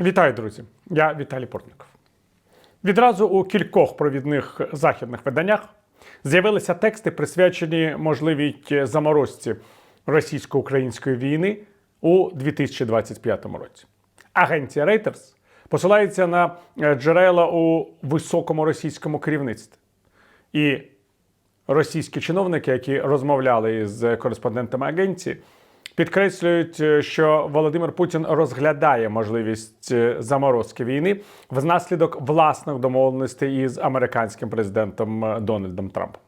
Вітаю, друзі! Я Віталій Портников. Відразу у кількох провідних західних виданнях з'явилися тексти, присвячені можливій заморозці російсько-української війни у 2025 році. Агенція Reuters посилається на е, джерела у високому російському керівництві. І російські чиновники, які розмовляли з кореспондентами агенції, підкреслюють, е, що Володимир Путін розглядає можливість е, заморозки війни внаслідок власних домовленостей із американським президентом е, Дональдом Трампом.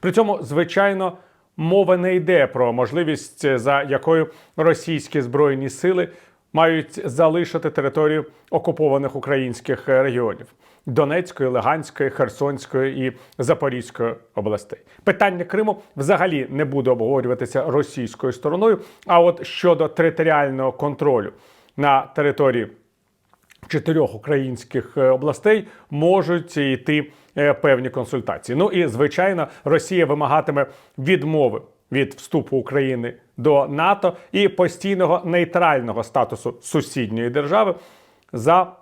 При цьому, звичайно, мова не йде про можливість, за якою російські збройні сили мають залишити територію окупованих українських е, регіонів Донецької, Луганської, Херсонської і Запорізької областей. Питання Криму взагалі не буде обговорюватися російською стороною. А от щодо територіального контролю на території чотирьох українських е, областей можуть йти е, певні консультації. Ну і звичайно, Росія вимагатиме відмови від вступу України до НАТО і постійного нейтрального статусу сусідньої держави за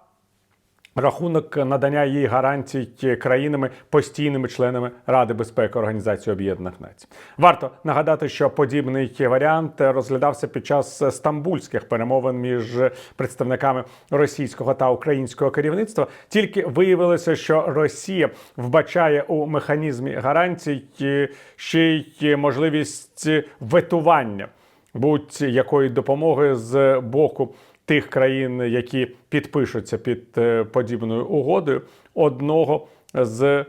рахунок надання їй гарантій країнами постійними членами Ради безпеки Організації Об'єднаних Націй. Варто нагадати, що подібний варіант розглядався під час стамбульських перемовин між представниками російського та українського керівництва. Тільки виявилося, що Росія вбачає у механізмі гарантій ще й можливість ветування будь-якої допомоги з боку тих країн, які підпишуться під е, подібною угодою, одного з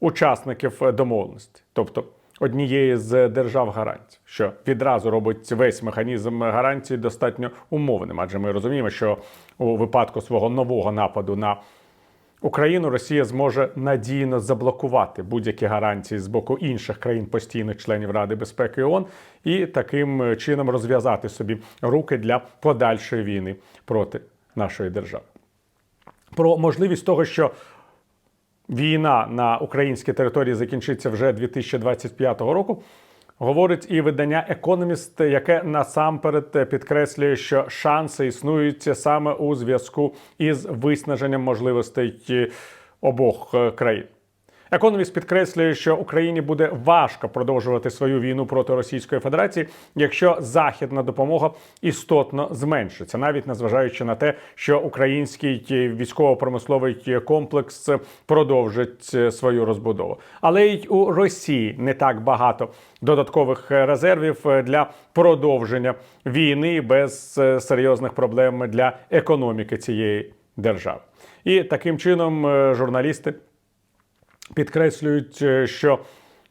учасників домовленості, тобто однієї з держав гарантій, що відразу робить весь механізм гарантії достатньо умовним. Адже ми розуміємо, що у випадку свого нового нападу на Україну Росія зможе надійно заблокувати будь-які гарантії з боку інших країн постійних членів Ради безпеки ООН і таким чином розв'язати собі руки для подальшої війни проти нашої держави. Про можливість того, що війна на українській території закінчиться вже 2025 року. Говорить і видання Економіст, яке насамперед підкреслює, що шанси існують саме у зв'язку із виснаженням можливостей обох е, країн. Економіст підкреслює, що Україні буде важко продовжувати свою війну проти Російської Федерації, якщо західна допомога істотно зменшиться, навіть незважаючи на те, що український військово-промисловий комплекс продовжить свою розбудову. Але й у Росії не так багато додаткових резервів для продовження війни без серйозних проблем для економіки цієї держави. І таким чином е, журналісти підкреслюють, е, що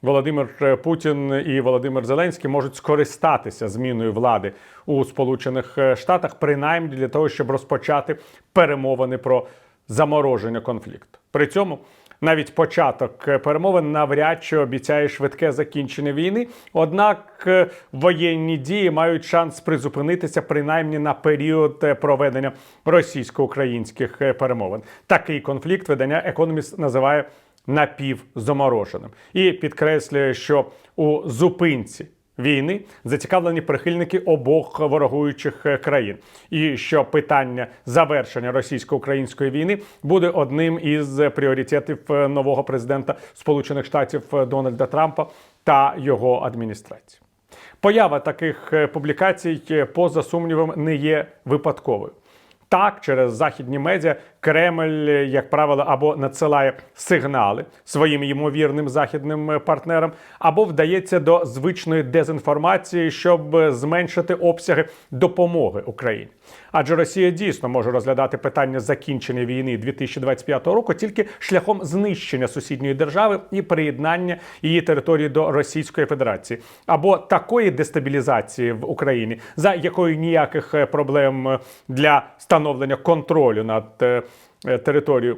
Володимир Путін і Володимир Зеленський можуть скористатися зміною влади у Сполучених Штатах, принаймні для того, щоб розпочати перемовини про замороження конфлікту. При цьому навіть початок перемовин навряд чи обіцяє швидке закінчення війни. Однак е, воєнні дії мають шанс призупинитися принаймні на період е, проведення російсько-українських е, перемовин. Такий конфлікт видання Економіст називає напівзамороженим і підкреслює, що у зупинці. Війни зацікавлені прихильники обох ворогуючих країн, і що питання завершення російсько-української війни буде одним із пріоритетів нового президента Сполучених Штатів Дональда Трампа та його адміністрації. Поява таких публікацій, поза сумнівом, не є випадковою. Так, через західні медіа Кремль, як правило, або надсилає сигнали своїм ймовірним західним партнерам, або вдається до звичної дезінформації, щоб зменшити обсяги допомоги Україні. Адже Росія дійсно може розглядати питання закінчення війни 2025 року тільки шляхом знищення сусідньої держави і приєднання її території до Російської Федерації, або такої дестабілізації в Україні, за якою ніяких проблем для встановлення контролю над е, територією.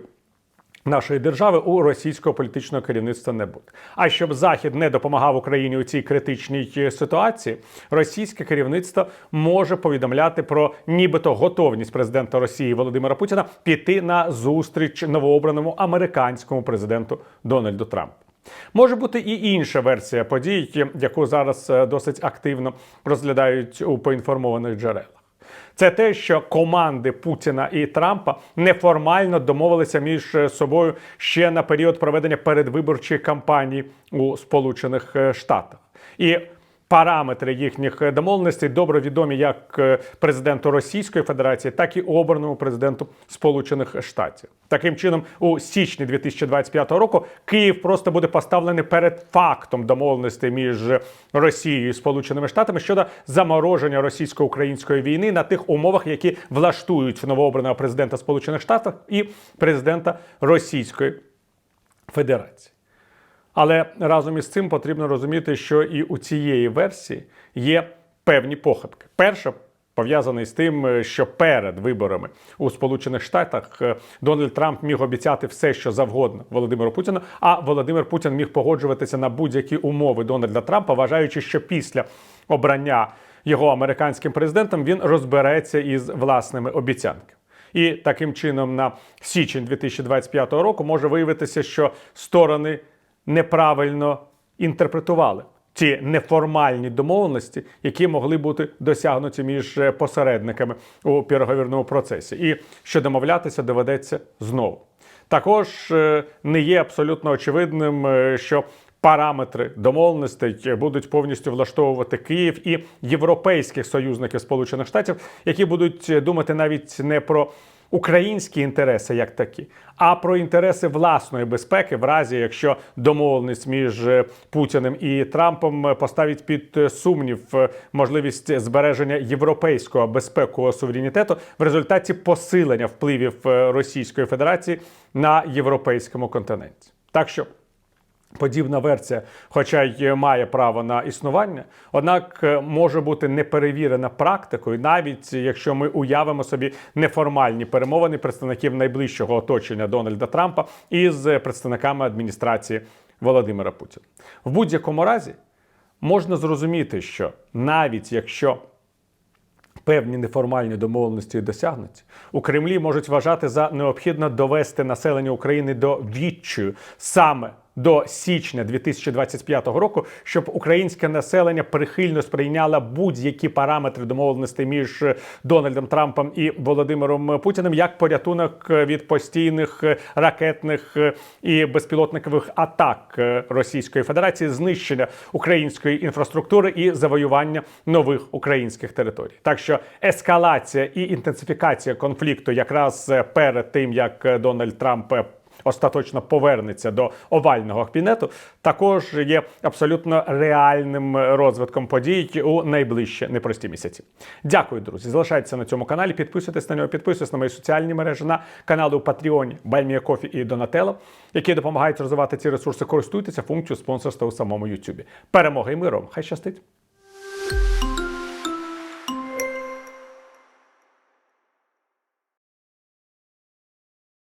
Нашої держави у російського політичного керівництва не буде. А щоб захід не допомагав Україні у цій критичній ситуації, російське керівництво може повідомляти про нібито готовність президента Росії Володимира Путіна піти на зустріч новообраному американському президенту Дональду Трампу. Може бути і інша версія подій, яку зараз е, досить активно розглядають у поінформованих джерелах. Це те, що команди Путіна і Трампа неформально домовилися між е, собою ще на період проведення передвиборчої кампанії у Сполучених е, Штатах. І параметри їхніх домовленостей добре відомі як е, президенту Російської Федерації, так і обраному президенту Сполучених Штатів. Таким чином, у січні 2025 року Київ просто буде поставлений перед фактом домовленостей між Росією і Сполученими Штатами щодо замороження російсько-української війни на тих умовах, які влаштують новообраного президента Сполучених Штатів і президента Російської Федерації. Але разом із цим потрібно розуміти, що і у цієї версії є певні похибки. Перша пов'язаний з тим, е, що перед виборами у Сполучених Штатах е, Дональд Трамп міг обіцяти все, що завгодно Володимиру Путіну, а Володимир Путін міг погоджуватися на будь-які умови Дональда Трампа, вважаючи, що після обрання його американським президентом він розбереться із власними обіцянками. І таким чином на січень 2025 року може виявитися, що сторони неправильно інтерпретували ті неформальні домовленості, які могли бути досягнуті між е, посередниками у переговірному процесі, і що домовлятися доведеться знову. Також е, не є абсолютно очевидним, е, що параметри домовленостей будуть повністю влаштовувати Київ і європейських союзників Сполучених Штатів, які будуть думати навіть не про українські інтереси як такі, а про інтереси власної безпеки, в разі якщо домовленість між е, Путіним і Трампом поставить під е, сумнів е, можливість збереження європейського безпекового суверенітету в результаті посилення впливів е, Російської Федерації на європейському континенті. Так що. Подібна версія, хоча й має право на існування, однак е, може бути неперевірена практикою, навіть якщо ми уявимо собі неформальні перемовини представників найближчого оточення Дональда Трампа із представниками адміністрації Володимира Путіна. В будь-якому разі можна зрозуміти, що навіть якщо певні неформальні домовленості досягнуті, у Кремлі можуть вважати за необхідно довести населення України до відчаю саме до січня 2025 року, щоб українське населення прихильно сприйняло будь-які параметри домовленостей між Дональдом Трампом і Володимиром Путіним як порятунок від постійних ракетних і безпілотникових атак Російської Федерації, знищення української інфраструктури і завоювання нових українських територій. Так що ескалація і інтенсифікація конфлікту якраз перед тим як Дональд Трамп остаточно повернеться до овального кабінету, також є абсолютно реальним розвитком подій у найближчі непрості місяці. Дякую, друзі. Залишайтеся на цьому каналі. Підписуйтесь на нього, підписуйтесь на мої соціальні мережі, на канали у Патреоні, Баймія Кофі і Донателло, які допомагають розвивати ці ресурси. Користуйтеся функцією спонсорства у самому Ютубі. Перемоги і миром! Хай щастить!